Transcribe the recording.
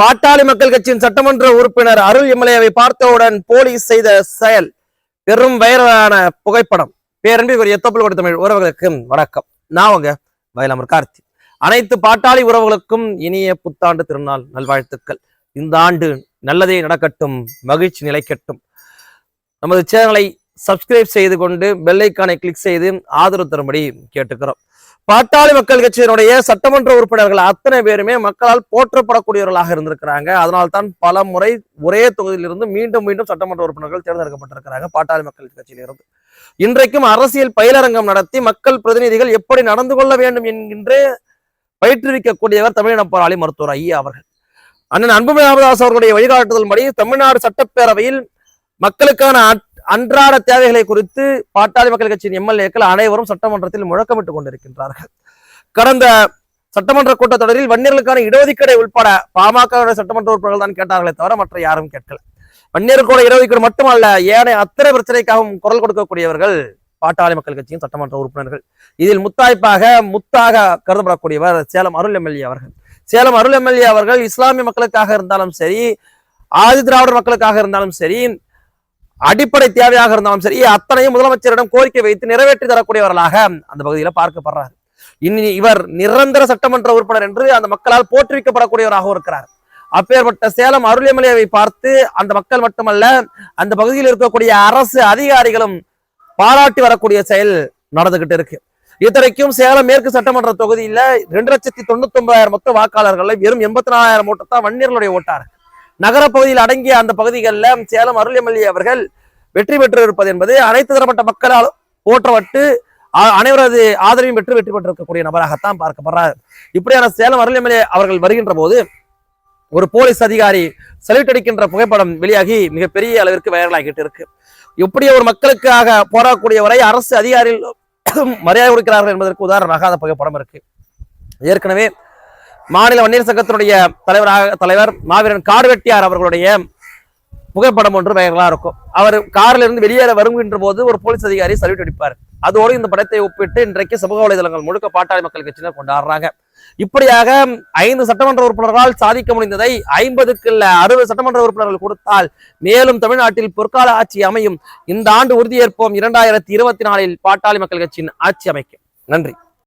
பாட்டாளி மக்கள் கட்சியின் சட்டமன்ற உறுப்பினர் அருள் எம்எல்ஏவை பார்த்தவுடன் போலீஸ் செய்த செயல் பெரும் வைரலான புகைப்படம். பேரன்பு எத்தப்பல் கொடுத்த தமிழ் உறவுகளுக்கு வணக்கம். நான் உங்க வயலமர் கார்த்தி. அனைத்து பாட்டாளி உறவுகளுக்கும் இனிய புத்தாண்டு திருநாள் நல்வாழ்த்துக்கள். இந்த ஆண்டு நல்லதே நடக்கட்டும் மகிழ்ச்சி நிலைக்கட்டும். நமது சேனலை சப்ஸ்கிரைப் செய்து கொண்டு பெல்லைக்கானை கிளிக் செய்து ஆதரவு தரும்படி கேட்டுக்கிறோம். பாட்டாளி மக்கள் கட்சியினுடைய சட்டமன்ற உறுப்பினர்கள் அத்தனை பேருமே மக்களால் போற்றப்படக்கூடியவர்களாக இருந்திருக்கிறாங்க. அதனால் தான் பல முறை ஒரே தொகுதியிலிருந்து மீண்டும் மீண்டும் சட்டமன்ற உறுப்பினர்கள் தேர்ந்தெடுக்கப்பட்டிருக்கிறாங்க பாட்டாளி மக்கள் கட்சியிலிருந்து. இன்றைக்கும் அரசியல் பயிலரங்கம் நடத்தி மக்கள் பிரதிநிதிகள் எப்படி நடந்து கொள்ள வேண்டும் என்கின்ற பயிற்றுவிக்கக்கூடியவர் தமிழின போராளி மருத்துவர் ஐயா அவர்கள். அண்ணன் அன்புமணி ராமதாஸ் அவர்களுடைய வழிகாட்டுதல்படி தமிழ்நாடு சட்டப்பேரவையில் மக்களுக்கான அன்றாட தேவைகளை குறித்து பாட்டாளி மக்கள் கட்சியின் எம்எல்ஏக்கள் அனைவரும் சட்டமன்றத்தில் முழக்கமிட்டுக் கொண்டிருக்கின்றார்கள். கடந்த சட்டமன்ற கூட்டத்தொடரில் வன்னியர்களுக்கான இடஒதுக்கீடை உட்பட பாமக சட்டமன்ற உறுப்பினர்கள் தான் கேட்டார்களே தவிர மற்ற யாரும் கேட்கல. வன்னியர்களோட இடஒதுக்கீடு மட்டுமல்ல ஏனைய அத்தனை பிரச்சனைக்காகவும் குரல் கொடுக்கக்கூடியவர்கள் பாட்டாளி மக்கள் கட்சியின் சட்டமன்ற உறுப்பினர்கள். இதில் முத்தாய்ப்பாக முத்தாக கருதப்படக்கூடியவர் சேலம் அருள் எம்எல்ஏ அவர்கள். சேலம் அருள் எம்எல்ஏ அவர்கள் இஸ்லாமிய மக்களுக்காக இருந்தாலும் சரி ஆதி திராவிடர் மக்களுக்காக இருந்தாலும் சரி அடிப்படை தேவையாக இருந்தாலும் சரி அத்தனையும் முதலமைச்சரிடம் கோரிக்கை வைத்து நிறைவேற்றி தரக்கூடியவர்களாக அந்த பகுதியில பார்க்கப்படுறார். இனி இவர் நிரந்தர சட்டமன்ற உறுப்பினர் என்று அந்த மக்களால் போற்றுவிக்கப்படக்கூடியவராகவும் இருக்கிறார். அப்பேற்பட்ட சேலம் அருளியமலையை பார்த்து அந்த மக்கள் மட்டுமல்ல அந்த பகுதியில் இருக்கக்கூடிய அரசு அதிகாரிகளும் பாராட்டி வரக்கூடிய செயல் நடந்துகிட்டு இருக்கு. இத்தனைக்கும் சேலம் மேற்கு சட்டமன்ற தொகுதியில ரெண்டு லட்சத்தி தொண்ணூத்தி ஒன்பதாயிரம் மொத்த வாக்காளர்களை வெறும் எண்பத்தி நாலாயிரம் ஓட்டத்தான் வன்னியர்களுடைய ஓட்டார். நகரப்பகுதியில் அடங்கிய அந்த பகுதிகளில் சேலம் அருள் எம்எல்ஏ அவர்கள் வெற்றி பெற்று இருப்பது என்பது அனைத்து தரப்பட்ட மக்களால் போற்றப்பட்டு அ- அனைவரது ஆதரவையும் பெற்று வெற்றி பெற்றிருக்கக்கூடிய நபராகத்தான் பார்க்கப்படுறார். இப்படியான சேலம் அருள் அவர்கள் வருகின்ற போது ஒரு போலீஸ் அதிகாரி சல்யூட் அடிக்கின்ற புகைப்படம் வெளியாகி மிகப்பெரிய அளவிற்கு வைரலாகிட்டு இருக்கு. இப்படி ஒரு மக்களுக்காக போராடக்கூடியவரை அரசு அதிகாரிகள் மரியாதை கொடுக்கிறார்கள் என்பதற்கு உதாரணமாக அந்த புகைப்படம் இருக்கு. ஏற்கனவே மாநில வன்னியர் சங்கத்தினுடைய தலைவராக தலைவர் மாவீரன் கார்வெட்டியார் அவர்களுடைய புகைப்படம் ஒன்று வைரலா இருக்கும். அவர் காரில் இருந்து வெளியேற வருகின்ற போது ஒரு போலீஸ் அதிகாரி சல்யூட் அடிப்பார். அதோடு இந்த படத்தை ஒப்பிட்டு இன்றைக்கு சமூக வலைதளங்கள் முழுக்க பாட்டாளி மக்கள் கட்சியினர் கொண்டாடுறாங்க. இப்படியாக ஐந்து சட்டமன்ற உறுப்பினர்களால் சாதிக்க முடிந்ததை ஐம்பதுக்கு இல்ல அறுபது சட்டமன்ற உறுப்பினர்கள் கொடுத்தால் மேலும் தமிழ்நாட்டில் பொற்கால ஆட்சி அமையும். இந்த ஆண்டு உறுதியேற்போம் இரண்டாயிரத்தி இருபத்தி நாலில் பாட்டாளி மக்கள் கட்சியின் ஆட்சி அமைக்கும். நன்றி.